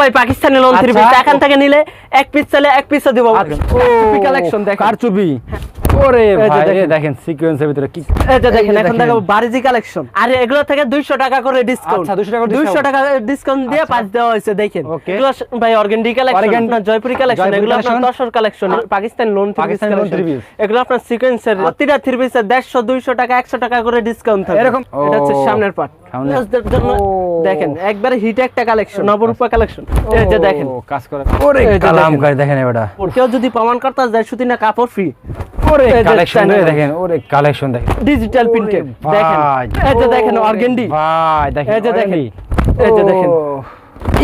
ভাই Pakistani lawn three আচ্ছা। Piece এখান থেকে নিলে এক পিস চাইলে এক পিসও দিব। কালেকশন দেখেন। কারচুপি। ওরে ভাই দেখেন। সিকোয়েন্সের ভিতরে কি এটা দেখেন এখন দেখো বারিজি কালেকশন আর এগুলো থেকে 200 টাকা করে ডিসকাউন্ট আচ্ছা, 200 টাকা 200 টাকা ডিসকাউন্ট দিয়ে। পাঁচ দেওয়া হয়েছে দেখেন। এগুলো ভাই অর্গেন্ডি কালেকশন আপনার জয়পুরি কালেকশন এগুলো আপনার দশর collection Pakistan lawn Pakistani loan three এগুলো আপনার সিকোয়েন্সের প্রতিটা থ্রি পিসের 150 200 টাকা 100 টাকা করে ডিসকাউন্ট থাকে এরকম? এটা হচ্ছে সামনের পার্ট জন্য দেখেন একবারে হিট একটা কালেকশন নবরূপা কালেকশন এই যে দেখেন। কাজ করে ওরে কালাম দেখেন। করে দেখেন এবারটা। কেউ যদি প্রমাণ করতে যায় শুধু না কাপড় ফ্রি ওরে কালেকশন দেখেন ওরে কালেকশন দেখেন। ডিজিটাল প্রিন্টেড দেখেন এই যে দেখেন অর্গেন্ডি ভাই দেখেন এই যে দেখেন। এই যে দেখেন।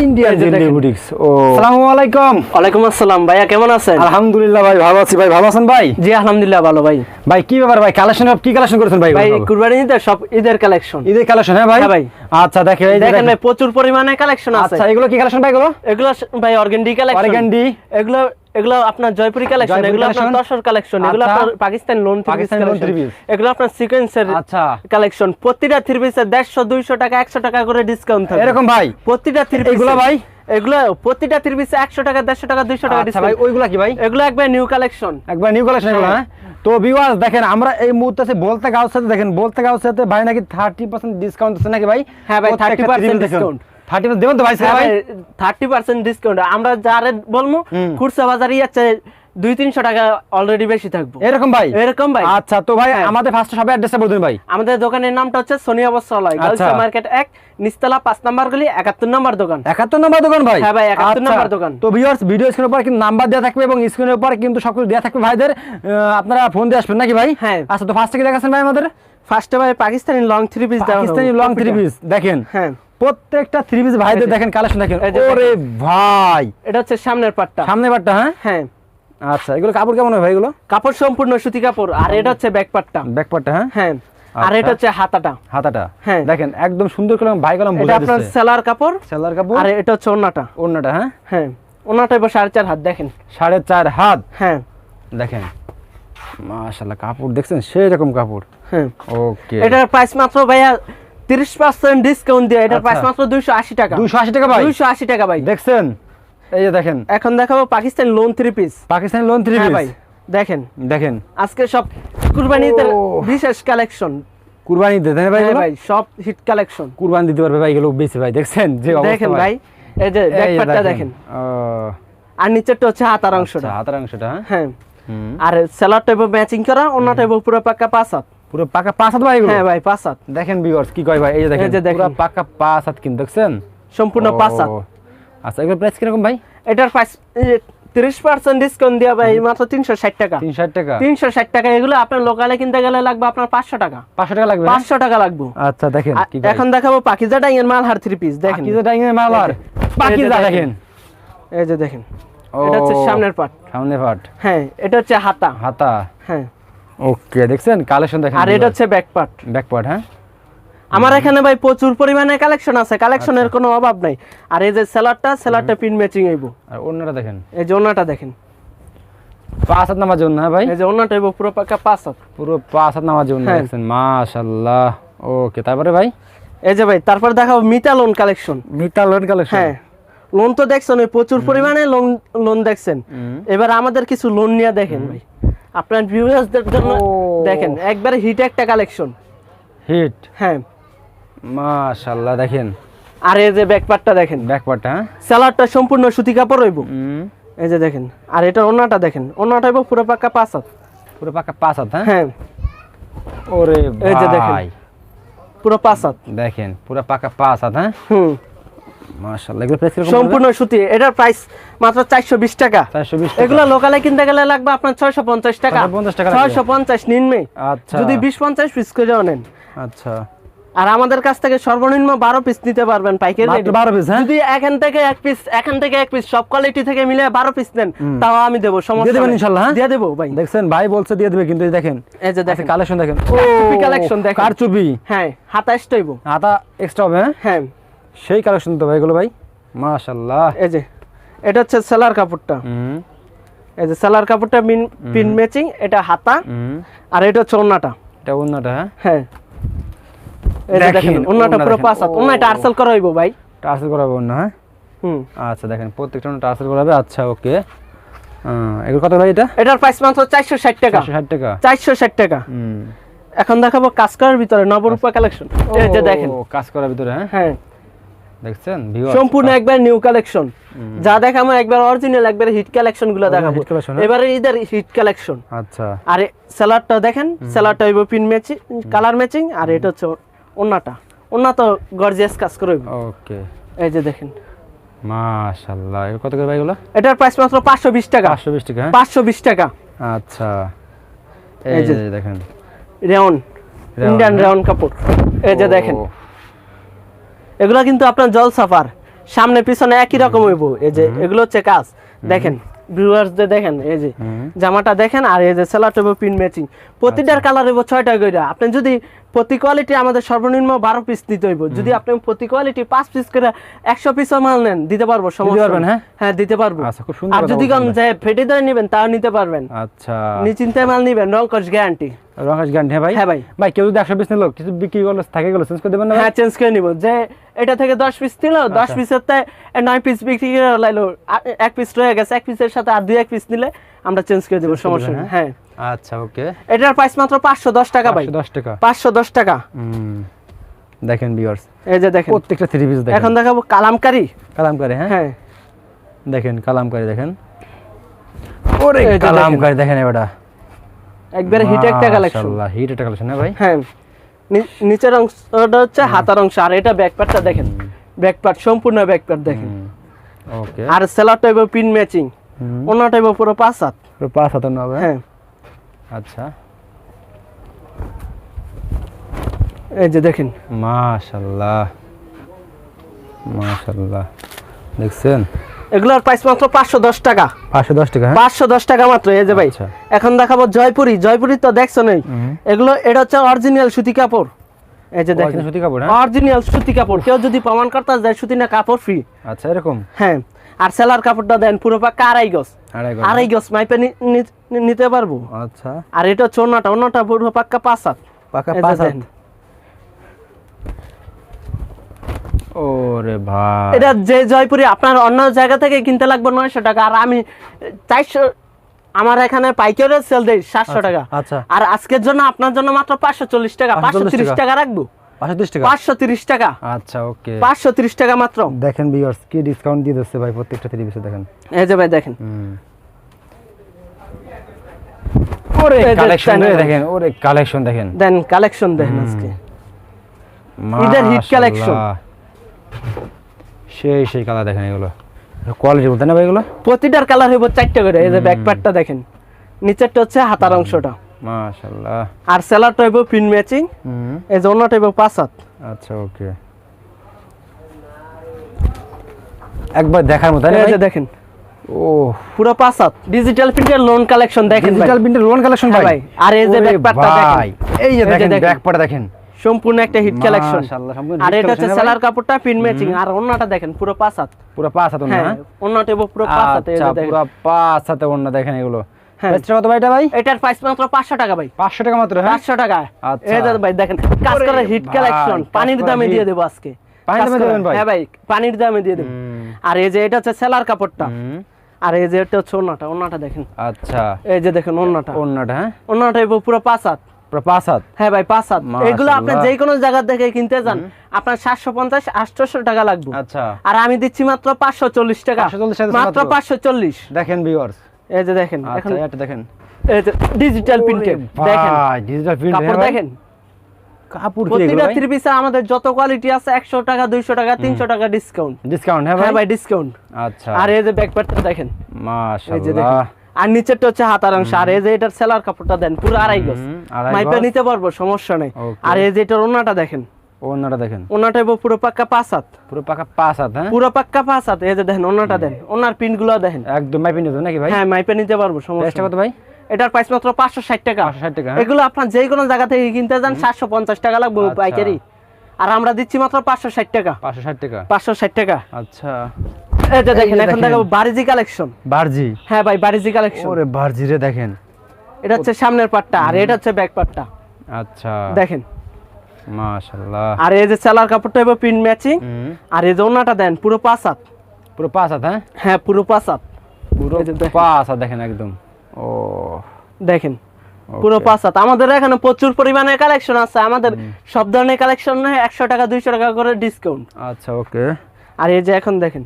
ইন্ডিয়ান এই যে জিন্দি দেখেন। বুটিক্স ও। আসসালামু আলাইকুম। ওয়ালাইকুম আসসালাম ভাইয়া কেমন আছেন? আলহামদুলিল্লাহ ভাই ভালো আছি ভাই ভালো আছেন ভাই? জি আলহামদুলিল্লাহ ভালো ভাই। ভাই কি ব্যাপার ভাই কালেকশন কি কালেকশন করেছেন ভাই? ভাই সব? কুরবানি ঈদের সব ঈদের কালেকশন ঈদের কালেকশন হ্যাঁ ভাই? হ্যাঁ ভাই। আচ্ছা দেখেন এই দেখেন দেখেন। ভাই প্রচুর পরিমাণে কালেকশন আছে। আচ্ছা এগুলো কি কালেকশন ভাই এগুলো? এগুলো ভাই অর্গেন্ডি কালেকশন অর্গান্ডি এগুলো এগুলো আপনার জয়পুরি কালেকশন এগুলো আপনার আচ্ছা। কালেকশন এগুলো আপনার পাকিস্তান লোন এগুলো আপনার সিকোয়েন্সের কালেকশন প্রতিটা থ্রি পিসের দেড়শো দুইশো টাকা একশো টাকা করে ডিসকাউন্ট থাকে এরকম ভাই? প্রতিটা থ্রি এগুলো ভাই? আচ্ছা হ্যাঁ? দেখেন আমরা এই মুহূর্তে বলতে সাথে দেখেন বলতে সাথে ভাই নাকি থার্টি পার্সেন্ট ডিসকাউন্ট আছে নাকি ভাই? থার্টি পার্সেন্ট একাত্তর দোকান। একাত্তর দোকান ভাই? ভাই আচ্ছা, আচ্ছা। একাত্তর নাম্বার দোকান। তো ভিডিও কিন্তু নাম্বার থাকবে এবং কিন্তু দেওয়া থাকবে ভাইদের। আপনারা ফোন দিয়ে আসবেন নাকি ভাই? হ্যাঁ। আচ্ছা তো ফার্স্ট থেকে দেখাচ্ছেন ভাই আমাদের? ফার্স্টে ভাই Pakistani lawn three piece Pakistani lawn three piece দেখেন। হ্যাঁ। প্রত্যেকটা থ্রি পিস ভাইদের দেখেন কালেকশন দেখেন। ওরে ভাই। এটা হচ্ছে সামনের পাটটা। সামনে বারটা হ্যাঁ? হ্যাঁ। আচ্ছা এগুলো কাপড় কেমন হয় ভাই এগুলো? কাপড় সম্পূর্ণ সুতি কাপড় আর এটা হচ্ছে ব্যাক পাটটা। ব্যাক পার্টটা হ্যাঁ? হ্যাঁ। আর আচ্ছা। এটা হচ্ছে হাতাটা। হাতাটা। হ্যাঁ। দেখেন একদম সুন্দর করে ভাই কলম এটা আপনার সেলার কাপড় সেলার কাপড়? আর এটা হচ্ছে ওন্নাটা ওড়নাটা হ্যাঁ? হ্যাঁ। ওন্নাটা এবার সাড়ে চার হাত দেখেন। সাড়ে চার হাত? হ্যাঁ। দেখেন। মাশাল্লাহ কাপড় দেখছেন? সেই রকম কাপড়। হ্যাঁ। ওকে এটার প্রাইস মাত্র ভাইয়া তিরিশ পার্সেন্ট ডিসকাউন্ট দিয়ে এটার। প্রাইস মাত্র দুইশো আশি টাকা। দুশো আশি টাকা ভাই। দুইশো আশি টাকা ভাই। দেখছেন? এই যে দেখেন। এখন দেখাবো Pakistan lawn three piece Pakistani lawn three হ্যাঁ ভাই দেখেন। দেখেন। আজকে সব কুরবানিতে বিশেষ কালেকশন কুরবানি দিতে ভাই হ্যাঁ ভাই সব হিট কালেকশন কুরবানি দিতে পারবে ভাই এগুলো বেশি ভাই দেখছেন? যে অবস্থা দেখেন ভাই। এই যে ব্যাকপ্যাকটা দেখেন। আর নিচেরটা হচ্ছে হাতার অংশটা। আচ্ছা, হাতের অংশটা হ্যাঁ? হ্যাঁ। আর সেলার টাইপ ম্যাচিং করা অন্য টাইপ পুরো পাক্কা পাঁচ হাত। পুরো পাকা পাঁচ হাত ভাই হ্যাঁ ভাই পাঁচ হাত। দেখেন ভিউয়ার্স কি কয় ভাই? এই যে দেখেন। পুরো পাকা পাঁচ হাত কিন্তু দেখছেন? সম্পূর্ণ পাঁচ হাত। আচ্ছা এগুলো প্রাইস কীরকম ভাই? এটার প্রাইস তিরিশ পার্সেন্ট ডিসকাউন্ট দেওয়া ভাই মাত্র তিনশো ষাট টাকা। তিন ষাট টাকা? তিনশো ষাট টাকা এগুলো আপনার লোকালে কিনতে গেলে লাগবে আপনার পাঁচশো টাকা। পাঁচশো টাকা লাগবে? পাঁচশো টাকা লাগবে। আচ্ছা দেখেন এখন দেখাবো পাকিজা ডাইয়ের মাল হার থ্রি পিস দেখেন। পাকিজা ডাইং এর মাল আর? পাকিজা দেখেন। এই যে দেখেন এটা হচ্ছে সামনের পার্ট সামনে পাট। হ্যাঁ এটা হচ্ছে হাতা। হাতা। হ্যাঁ। ওকে দেখছেন? কালেকশন দেখেন আর এটা হচ্ছে ব্যাক পার্ট ব্যাক পার্ট হ্যাঁ? আমার এখানে ভাই প্রচুর পরিমাণে কালেকশন আছে। কালেকশনের আচ্ছা। কোনো অভাব নাই। আর এই যে সেলারটা সেলারটা পিন ম্যাচিং হইব। আর অন্যটা দেখেন। এই যে ওনাটা দেখেন। পাঁচ হাত নামার জন্য হ্যাঁ ভাই? এই যে ওনাটা হইব পুরো পাকা পাঁচ হাত পুরো পাঁচ হাত নামার জন্য হ্যাঁ। দেখছেন? মাশাআল্লাহ। ওকে তারপরে ভাই? এই যে ভাই তারপর দেখাবো Mita lawn collection Mita lawn collection হ্যাঁ। লোন তো দেখছেন ওই প্রচুর পরিমাণে লোন লোন দেখছেন। এবার আমাদের কিছু লোন নিয়ে দেখেন ভাই। আপনার ভিউয়ার্সদের জন্য দেখেন একবারে হিট একটা কালেকশন হিট হ্যাঁ। মাশাআল্লাহ দেখেন। আর এই যে ব্যাক পার্টটা দেখেন। ব্যাক পার্টটা হ্যাঁ? সেলারটা সম্পূর্ণ সুতি কাপড় হইব। এই যে দেখেন আর এটা ওনাটা দেখেন। ওনাটা হইব পুরো পাকা পাঁচ হাত। পুরো পাকা পাঁচ হাত হ্যাঁ? হ্যাঁ। ওরে এই যে দেখেন। পুরো পাঁচ হাত। দেখেন পুরো পাকা পাঁচ হাত হ্যাঁ? হুম। মাশাআল্লাহ এগুলো প্রাইস কীরকম সম্পূর্ণ সুতি এটার প্রাইস মাত্র চারশো বিশ টাকা। চারশো বিশ এগুলো লোকালে কিনতে গেলে লাগবে আপনার ছয়শো পঞ্চাশ টাকা। 650 টাকা লাগবে। ছয়শো আচ্ছা। যদি বিশ পঞ্চাশ পিস করে নেন আচ্ছা। আর আমাদের কাছ থেকে সর্বনিম্ন বারো পিস নিতে পারবেন পাইকারি 12 হ্যাঁ? যদি এখান থেকে এক পিস এখান থেকে এক পিস সব কোয়ালিটি থেকে মিলে বারো পিস নেন তাও আমি দেবো সমস্যা দেবেন হ্যাঁ? দিয়ে দেবো ভাই। দেখছেন ভাই বলছে দিয়ে দিবে কিন্তু এই দেখেন। এই যে দেখেন। কালেকশন দেখেন। হ্যাঁ টাইব হাতা এক্সট্রা হবে হ্যাঁ? হ্যাঁ। সেই কালেকশন তো ভাই এগুলো ভাই? মাশাআল্লাহ। এই যে এটা হচ্ছে সেলার কাপড়টা। এই যে সেলার কাপড়টা মিন পিন ম্যাচিং এটা হাতা আর এটা হচ্ছে ওন্নাটা। এটা অন্যটা হ্যাঁ? হ্যাঁ। এই যে দেখেন, ওন্নাটা পুরো পাঁচ হাত। ওন্নাটা আরসেল করা হইব ভাই। টার্সেল অন্য হ্যাঁ? হুম। আচ্ছা দেখেন প্রত্যেকটা টার্সেল করা হবে। আচ্ছা ওকে। এগুলো কত ভাই এটা? এটার প্রাইস মাত্র চারশো ষাট টাকা। চারশো ষাট টাকা। চারশো ষাট টাকা। হুম। এখন দেখাবো কাজ করার ভিতরে নবরূপা কালেকশন এই যে দেখেন। কাজ করার ভিতরে হ্যাঁ? হ্যাঁ। দেখছেন? সম্পূর্ণ একবার নিউ কালেকশন যা দেখাবো একবার অরিজিনাল একবার হিট কালেকশনগুলো দেখাবো। হ্যাঁ? এবারে ঈদের হিট কালেকশন আচ্ছা। আর স্যালাডটা দেখেন স্যালাডটা হইব পিন ম্যাচিং কালার ম্যাচিং আর এটা হচ্ছে ওন্নাটা ওন্না তো গর্জিয়াস কাজ করবে ওকে। এই যে দেখেন। মাশাআল্লাহ। এগুলো কত করে ভাই এগুলো? এটার প্রাইস মাত্র পাঁচশো বিশ টাকা। পাঁচশো বিশ টাকা হ্যাঁ? পাঁচশো বিশ টাকা। আচ্ছা। এই যে- দেখেন। রেওন ইন্ডিয়ান হ্যাঁ? রেওন কাপড়। এই যে দেখেন। এগুলো কিন্তু আপনার জল সাফার। সামনে পিছনে একই রকম হইব। এই যে এগুলো হচ্ছে কাজ। দেখেন ভিউয়ার্সদের দেখেন এই যে জামাটা দেখেন আর এই যে সেলার হইব পিন ম্যাচিং প্রতিটার আচ্ছা। কালার হইব ছয়টা কইরা আপনি যদি প্রতি কোয়ালিটি আমাদের সর্বনিম্ন বারো পিস নিতে হইব। যদি আপনি প্রতি কোয়ালিটি পাঁচ পিস করে একশো পিসও মাল নেন দিতে পারব সমস্যা পারবেন, হ্যাঁ? হ্যাঁ দিতে পারব। আচ্ছা, আর যদি। যে ফেটে ধরে নেবেন তাও নিতে পারবেন। আচ্ছা। নিশ্চিন্তে মাল নিবেন রঙ্কশ গ্যারান্টি গান হ্যাঁ ভাই? হ্যাঁ ভাই। ভাই কেউ যদি একশো পিস নিল কিছু বিক্রি করল থাকে গেলো চেঞ্জ করে দেবেন না হ্যাঁ চেঞ্জ করে নিব। যে এটা থেকে দশ পিস নিল দশ আচ্ছা। পিসের তে নয় পিস বিক্রি করে লাইলো এক পিস রয়ে গেছে এক পিসের সাথে আর দুই এক পিস নিলে আমরা চেঞ্জ করে দেবো সমস্যা দেবেন, হ্যাঁ। আচ্ছা ওকে। এটার প্রাইস মাত্র পাঁচশো দশ টাকা ভাই। দশ টাকা। পাঁচশো দশ টাকা। হুম দেখেন ভিউয়ার্স এই যে দেখেন। প্রত্যেকটা থ্রি পিস দেখেন। এখন দেখাবো কালামকারি। কালামকারি হ্যাঁ? হ্যাঁ। দেখেন কালামকারি দেখেন। ওরে। কালামকারি দেখেন এবারটা। একবারে হিট একটা কালেকশন মাশাআল্লাহ হিট একটা কালেকশন হ্যাঁ ভাই? হ্যাঁ। নি- নিচের অংশটা হচ্ছে হাতার অংশ। আর এটা ব্যাকপার্টটা দেখেন। ব্যাকপার্ট সম্পূর্ণ ব্যাকপার্ট দেখেন। ওকে। আর সেলার টাইপ পিন ম্যাচিং অন্য টাইপ পুরো পাঁচ হাত। পাঁচ হাতে হবে হ্যাঁ। আচ্ছা। এই যে দেখেন। মাশাআল্লাহ মাশাআল্লাহ দেখছেন? এগুলোর প্রাইস মাত্র পাঁচশো দশ টাকা। পাঁচশো দশ টাকা হ্যাঁ? পাঁচশো দশ টাকা মাত্র এই যে ভাই। আচ্ছা। এখন দেখাবো জয়পুরি। জয়পুরি তো দেখছ নেই? এগুলো এটা হচ্ছে অরিজিনাল সুতি কাপড়। এই যে দেখেন। সুতি কাপড়, হ্যাঁ? অরিজিনাল সুতি কাপড়। কেউ যদি প্রমাণ করতে যায় সুতি না কাপড় ফ্রি আচ্ছা এরকম? হ্যাঁ। আর সেলার কাপড়টা দেন পুরো পাক্কা আড়াই গজ। আড়াই গজ, মাইপে নিতে পারব। আচ্ছা। আর এটা হচ্ছে অন্যটা অন্যটা পুরো পাক্কা পাঁচ হাত। পাকা যে পাঁচ হাত। ওরে ভাই। এটা যে জয়পুরি আপনার অন্য জায়গা থেকে কিনতে লাগবে নয়শো টাকা আর আমি চারশো আমার এখানে পাইকারি সেল দেই সাতশো টাকা। আচ্ছা। আর আজকের জন্য আপনার জন্য মাত্র পাঁচশো চল্লিশ টাকা পাঁচশো তিরিশ। টাকা রাখব। টাকা? টাকা। আচ্ছা ওকে। পাঁচশো তিরিশ টাকা মাত্র। দেখেন ভিউয়ার্স কি ডিসকাউন্ট দিয়ে দিচ্ছে ভাই প্রত্যেকটা থ্রি পিসে দেখেন। এই যে ভাই দেখেন। ওরে কালেকশন দেখেন ওরে কালেকশন দেখেন। দেন কালেকশন দেখেন আজকে। ঈদের hit collection। সেই সেই কালার দেখেন এগুলো। কোয়ালিটি বলতে না ভাই এগুলো? প্রতিটার কালার হইব চারটে করে। এই যে ব্যাক পার্টটা দেখেন। নিচেরটা হচ্ছে হাতার অংশটা। মাশাআল্লাহ। আর সেলারটা হইব পিন ম্যাচিং হুম। এই যে অন্যটা হইব পাঁচ হাত। আচ্ছা ওকে। একবার দেখার মতো এই যে দেখেন। ও পুরো পাঁচ হাত। ডিজিটাল প্রিন্টের লোন কালেকশন দেখেন ডিজিটাল প্রিন্টের লোন কালেকশন হ্যাঁ ভাই? আর এই যে ওরে back part টা দেখেন। এই যে দেখেন দেখেন। দেখেন। সম্পূর্ণ একটা হিট কালেকশন মাশাআল্লাহ, সম্পূর্ণ আর এটা হচ্ছে সেলার কাপড়টা পিন ম্যাচিং আর অন্যটা দেখেন পুরো পাঁচ হাত। পুরো পাঁচ হাত হ্যাঁ না? অন্যটা পুরো পাঁচ হাত আচ্ছা পুরো পাঁচ হাতে অন্য দেখেন এগুলো। হ্যাঁ। কত ভাই এটা ভাই? এটার প্রাইস মাত্র পাঁচশো টাকা ভাই। পাঁচশো টাকা মাত্র হ্যাঁ? টাকা। আচ্ছা। এই যে ভাই দেখেন কাজ করা হিট কালেকশন পানির দামে দিয়ে দেবো আজকে। পানির দামে দেবেন ভাই? হ্যাঁ ভাই পানির দামে দিয়ে দেবো। আর এই যে এটা হচ্ছে সেলার কাপড়টা। আর এই যে এটা হচ্ছে ওন্নাটা ওন্নাটা দেখেন। আচ্ছা। এই যে দেখেন ওন্নাটা অন্যটা হ্যাঁ? ওন্নাটা পুরো পাঁচ হাত। হ্যাঁ ভাই এগুলো আপনি যে কোনো জায়গা থেকে কিনতে যান আপনার সাতশো পঞ্চাশ আটশোশো টাকা লাগবে। আচ্ছা। আর আমি দিচ্ছি মাত্র পাঁচশো চল্লিশ টাকা। মাত্র মাত্র। পাঁচশো চল্লিশ। দেখেন ভিউয়ার্স এই যে দেখেন এখন আচ্ছা এটা দেখেন ডিজিটাল প্রিন্টেড দেখেন। ডিজিটাল প্রিন্ট কাপড় দেখেন। কাপড় প্রতিটা এগুলো থ্রি পিসে আমাদের যত কোয়ালিটি আছে একশো টাকা দুইশো টাকা তিনশো টাকা ডিসকাউন্ট ডিসকাউন্ট হ্যাঁ হ্যাঁ ভাই? ভাই ডিসকাউন্ট আচ্ছা। আর এই যে ব্যাকপ্যাকটা দেখেন। এই যে মাশাআল্লাহ। আর নিচেরটা হচ্ছে হাতার অংশ। আর এই যে এটার সেলার কাপড়টা দেন পুরো আড়াই গজ। মাইপে নিতে পারব সমস্যা নেই। আর এই যে এটার ওনাটা দেখেন। অন্যটা দেখেন। ওনাটা হইবো পুরো পাক্কা পাঁচ হাত। পুরো পাকা পাঁচ হাত হ্যাঁ? পুরো পাক্কা পাঁচ হাত। এই যে দেখেন ওনাটা দেন। ওনার দেখেন। একদম মাইপিন দিত নাকি ভাই? হ্যাঁ মাইপে নিতে পারব সমস্যা কত ভাই? এটার প্রাইস মাত্র পাঁচশো ষাট টাকা। ষাট টাকা হ্যাঁ? এগুলো আপনার যে কোনো জায়গা থেকে কিনতে যান সাতশো পঞ্চাশ টাকা লাগবে আচ্ছা। পাইকারি। আর আমরা দিচ্ছি মাত্র পাঁচশো ষাট টাকা। পাঁচশো ষাট টাকা? পাঁচশো ষাট টাকা। আচ্ছা। এই যে দেখেন এখন। দেখাবো বারিজি কালেকশন। বারজি? হ্যাঁ ভাই বারিজি কালেকশন। ওরে বারজি রে দেখেন। এটা হচ্ছে সামনের পাটটা আর এটা হচ্ছে ব্যাক পাটটা। আচ্ছা। দেখেন। মাশাআল্লাহ। আর এই যে সেলার কাপড়টা হইব পিন ম্যাচিং আর এই যে ওনাটা দেন পুরো পাঁচ হাত। পুরো পাঁচ হাত হ্যাঁ? হ্যাঁ পুরো পাঁচ হাত। পুরো। পাঁচ হাত দেখেন একদম। ও। দেখেন পুরো পাঁচ হাত। আমাদের এখানে প্রচুর পরিমাণে কালেকশন আছে। আমাদের সব ধরনের কালেকশন একশো টাকা দুইশো টাকা করে ডিসকাউন্ট আচ্ছা ওকে আর এই যে এখন দেখেন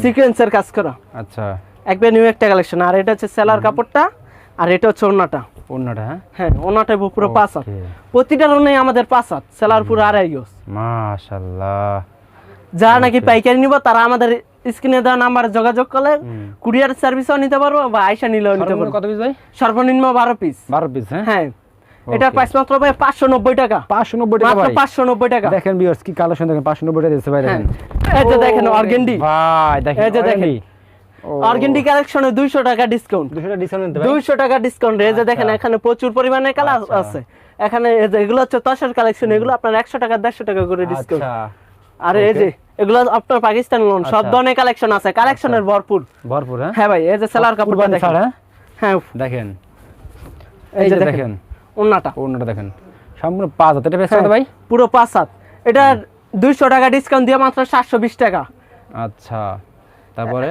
সিকোয়েন্সের কাজ করা। আচ্ছা। একবার নিউ একটা কালেকশন আর এটা হচ্ছে সেলার কাপড়টা। আর এটা হচ্ছে ওড়নাটা। অন্যটা হ্যাঁ? হ্যাঁ ওড়নাটা পুরো পাঁচ হাত Okay. প্রতিটার আমাদের পাঁচ হাত সেলার পুরো আড়াই গজ মাশাল্লাহ। যারা নাকি পাইকারি নিব তারা আমাদের স্ক্রিনে দেওয়া নাম্বারে যোগাযোগ করলে কুরিয়ার সার্ভিসও নিতে পারব বা আইসা নিলেও নিতে সর্বনিম্ন পারব। কত পিস ভাই? সর্বনিম্ন বারো পিস বারো পিস হ্যাঁ? হ্যাঁ। এটার প্রাইস মাত্র ভাই পাঁচশো নব্বই টাকা। পাঁচশো নব্বই টাকা মাত্র ভাই। পাঁচশো নব্বই টাকা। দেখেন বিয়ার্স কি কালেকশন দেখেন পাঁচশো নব্বই টাকা দিচ্ছে ভাই হ্যাঁ। দেখেন এই যে দেখেন অর্গেন্ডি। ভাই দেখেন এই যে দেখেন। অর্গেন্ডি কালেকশনে দুইশো টাকা ডিসকাউন্ট দুশো টাকা ডিসকাউন্ট দিতে ভাই দুইশো টাকা ডিসকাউন্ট এই যে দেখেন এখানে প্রচুর পরিমাণে কালার আচ্ছা। আছে। এখানে এই যে এগুলো হচ্ছে তসের কালেকশন এগুলো আপনার একশো টাকা দেড়শো টাকা করে ডিসকাউন্ট আচ্ছা আর এই যে এগুলো আপনার পাকিস্তান লোন সব আচ্ছা। ধরনের কালেকশন আছে কালেকশনের ভরপুর। ভরপুর হ্যাঁ? হ্যাঁ ভাই এই যে সেলার কাপড়টা দেখেন। হ্যাঁ? হ্যাঁ দেখেন। এই যে দেখেন ওন্নাটা। অন্যটা দেখেন। সম্পূর্ণ পাঁচ হাত এটা বেশ হ্যাঁ, ভাই? পুরো পাঁচ হাত। এটা দুইশো টাকা ডিসকাউন্ট দিয়ে মাত্র সাতশো বিশ টাকা। আচ্ছা। তারপরে?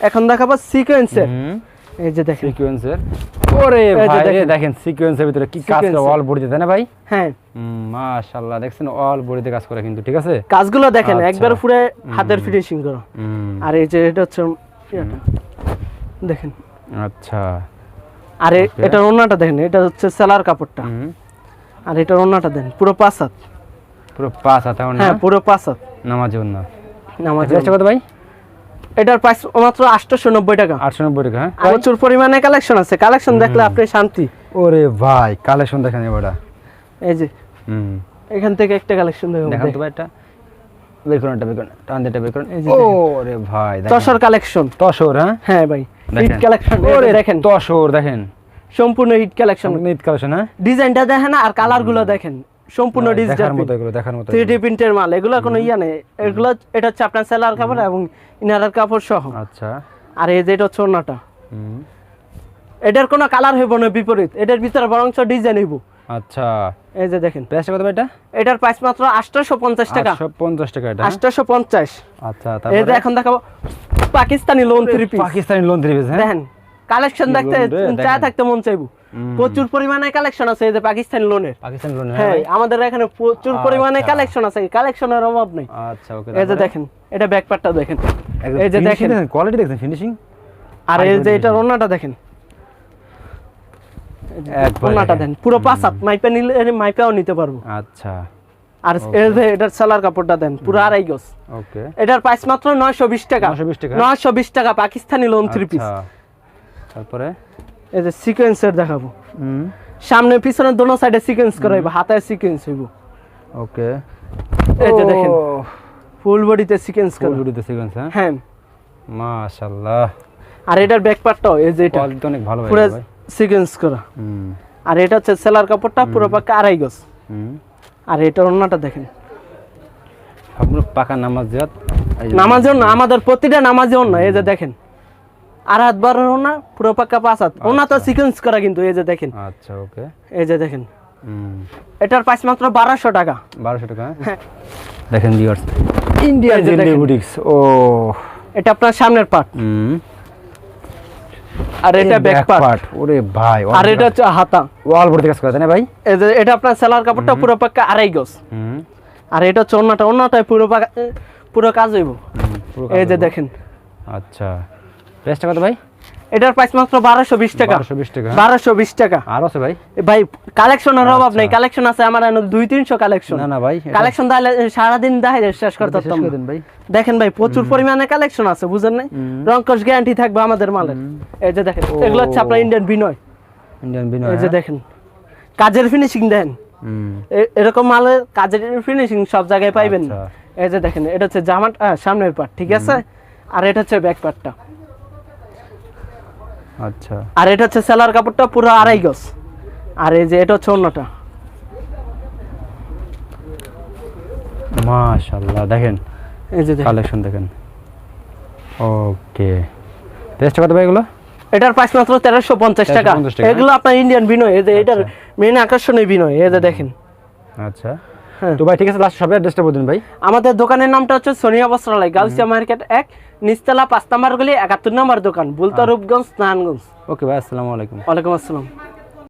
এখন দেখাবো সিকোয়েন্সের এই যে দেখেন। সিকোয়েন্সের ওরে ভাই দেখেন। সিকোয়েন্সের ভিতরে কি কাজ করে অল বডিতে তাই না ভাই? হ্যাঁ। মাশাআল্লাহ দেখছেন অল বডিতে কাজ করে কিন্তু ঠিক আছে? কাজগুলো দেখেন আচ্ছা। একবার পুরো হাতের ফিনিশিং করো। আর এই যে এটা হচ্ছে। দেখেন। আচ্ছা। আর এ- Okay. এটার ওন্নাটা দেখেন এটা হচ্ছে সেলার কাপড়টা। আর এটার ওন্নাটা দেন পুরো পাঁচ হাত। পুরো পাঁচ হাত হ্যাঁ পুরো পাঁচ হাত। নামাজ জন্য নামাজ চেষ্টা কত ভাই? এটার প্রাইস মাত্র আটশোশো নব্বই টাকা। আটশো নব্বই টাকা হ্যাঁ। প্রচুর পরিমাণে কালেকশন আছে। কালেকশন দেখলে আপনি শান্তি। ওরে ভাই কালেকশন দেখেন এই যে হুম। এখান থেকে একটা কালেকশন দেখুন দেখান তো ভাই এটা বের করুন এটা বের করুন। টান বের করুন। এই যে ওরে ভাই তসর কালেকশন তসর হ্যাঁ? হ্যাঁ ভাই হিট কালেকশন ওরে দেখেন। তসর দেখেন। সম্পূর্ণ হিট কালেকশন নিত কালেকশন হ্যাঁ? ডিজাইনটা দেখেন আর কালারগুলো দেখেন। সম্পূর্ণ ডিজিটাল দেখার মতো প্রিন্টের মাল এগুলো কোনো ইয়া নেই। এগুলো এটা হচ্ছে আপনার সেলার কাপড় এবং ইনারের কাপড় সহ। আচ্ছা। আর এই যে এটা হচ্ছে এটার কোনো কালার হইব না বিপরীত। এটার ভিতরে বরঞ্চ ডিজাইন হইব। আচ্ছা। এই যে দেখেন। প্রাইসটা কত এটা? এটার প্রাইস মাত্র আটশোশো পঞ্চাশ টাকা। আটশো পঞ্চাশ টাকা এটা হ্যাঁ? আটশোশো পঞ্চাশ। আচ্ছা এই যে এখন দেখাবো Pakistani lawn three piece Pakistani lawn three piece হ্যাঁ? দেখেন কালেকশন দেখতে লোন চা থাকতে মন চাইব। প্রচুর পরিমাণে কালেকশন আছে এই যে পাকিস্তানি লোনের পাকিস্তানি লোন হ্যাঁ আমাদের এখানে প্রচুর পরিমাণে আচ্ছা। কালেকশন আছে কালেকশনের অভাব নেই। আচ্ছা ওকে এই যে দেখেন এটা ব্যাকপার্টটা দেখেন। এই যে দেখেন। কোয়ালিটি দেখছেন ফিনিশিং আর এই যে এটা ওন্নাটা দেখেন। দেখেন। দেন। পুরো পাঁচ হাত মাইপে নিলে মাইপেও নিতে পারব। আচ্ছা। আর এই যে এটার সালার কাপড়টা দেন পুরো আড়াই গজ। ওকে। এটার প্রাইস মাত্র নয়শো বিশ টাকা। 920 টাকা? নয়শো বিশ টাকা পাকিস্তানি লোন থ্রি পিস আচ্ছা। তারপরে? এই যে সিকোয়েন্সের দেখাবো। সামনে পিছনে দোনো সাইডে সিকোয়েন্স করা হইব হাতায় সিকোয়েন্স হইব। ওকে। এই যে দেখেন ফুল বডিতে সিকোয়েন্স করা। ফুলগুড়িতে সিকোয়েন্স হ্যাঁ? হ্যাঁ। মাশাআল্লাহ। আর এটার ব্যাক পার্টটাও এই যে এটা। কোয়ালিটি অনেক ভালো পুরো সিকোয়েন্স করা। হুম। আর এটা হচ্ছে সেলার কাপড়টা পুরো পাকা আড়াই গজ। হুম। আর এটার ওন্নাটা দেখেন। সবগুলো পাকা নামাজ জিয়াত এই যে নামাজেও না আমাদের প্রতিটা নামাজেও না এই যে দেখেন। আর হাত বারোর না পুরো পাক্কা পাঁচ হাত। ওনা তো সিকোয়েন্স করা কিন্তু এই যে দেখেন। আচ্ছা ওকে। এই যে দেখেন। এটার প্রাইস মাত্র বারোশো টাকা। বারোশো টাকা হ্যাঁ? হ্যাঁ। দেখেন ভিউয়ার্স ইন্ডিয়ান জেন্ডি বুটিক্স ও। এটা আপনার সামনের পার্ট হুম। আর এটা ব্যাক পার্ট ওরে ভাই আর এটা হচ্ছে হাতা। ওয়াল ভর্তি কাজ করে না ভাই? এই যে এটা আপনার সেলার কাপড়টা পুরো পাক্কা আড়াই গজ। হুম। আর এটা হচ্ছে অন্যটা অন্যটায় পুরো পাকা পুরো কাজ হইব। এই যে দেখেন। আচ্ছা। প্রাইসটা কত ভাই? এটার প্রাইস মাত্র বারোশো বিশ টাকা। বারোশো বিশ টাকা। আর আছে ভাই? ভাই কালেকশনের অভাব আচ্ছা। নেই কালেকশন আছে আমার এখানে দুই তিনশো কালেকশন না না ভাই কালেকশন তাহলে সারাদিন দেখাই যায়, শেষ করতে ভাই। দেখেন ভাই প্রচুর পরিমাণে কালেকশন আছে বুঝেন নাই? গ্যারান্টি থাকবে আমাদের মালের। এই যে দেখেন এগুলো হচ্ছে আপনার ইন্ডিয়ান বিনয় ইন্ডিয়ান বিনয় এই যে দেখেন কাজের ফিনিশিং দেন এরকম মালের কাজের ফিনিশিং সব জায়গায় পাইবেন আচ্ছা। এই যে দেখেন এটা হচ্ছে জামা সামনের পার্ট ঠিক আছে? আর এটা হচ্ছে ব্যাক পার্টটা আচ্ছা। আর এটা হচ্ছে সেলার কাপড়টা পুরো আড়াই গজ। আর এই যে এটা হচ্ছে অন্যটা। মাশাআল্লাহ দেখেন। এই যে কালেকশন দেখেন। ওকে। কত ভাই এগুলো? এটার প্রাইস মাত্র তেরোশো পঞ্চাশ টাকা। 1350 টাকা। এগুলো আপনার ইন্ডিয়ান বিনয় এই যে এটার মেন আকর্ষণীয় বিনয় এই যে দেখেন। আচ্ছা। তো ভাই ঠিক আছে লাস্ট সবের অ্যাড্রেসটা বলুন ভাই। আমাদের দোকানের নামটা হচ্ছে সোনিয়া বস্ত্রালয় গাউসিয়া মার্কেট এক নিচতলা পাঁচ নাম্বার গলি একাত্তর নম্বর দোকান বুলতা স্নানগঞ্জ নারায়ণগঞ্জ। ওকে ভাই আসসালামু আলাইকুম। ওয়ালাইকুম আসসালাম।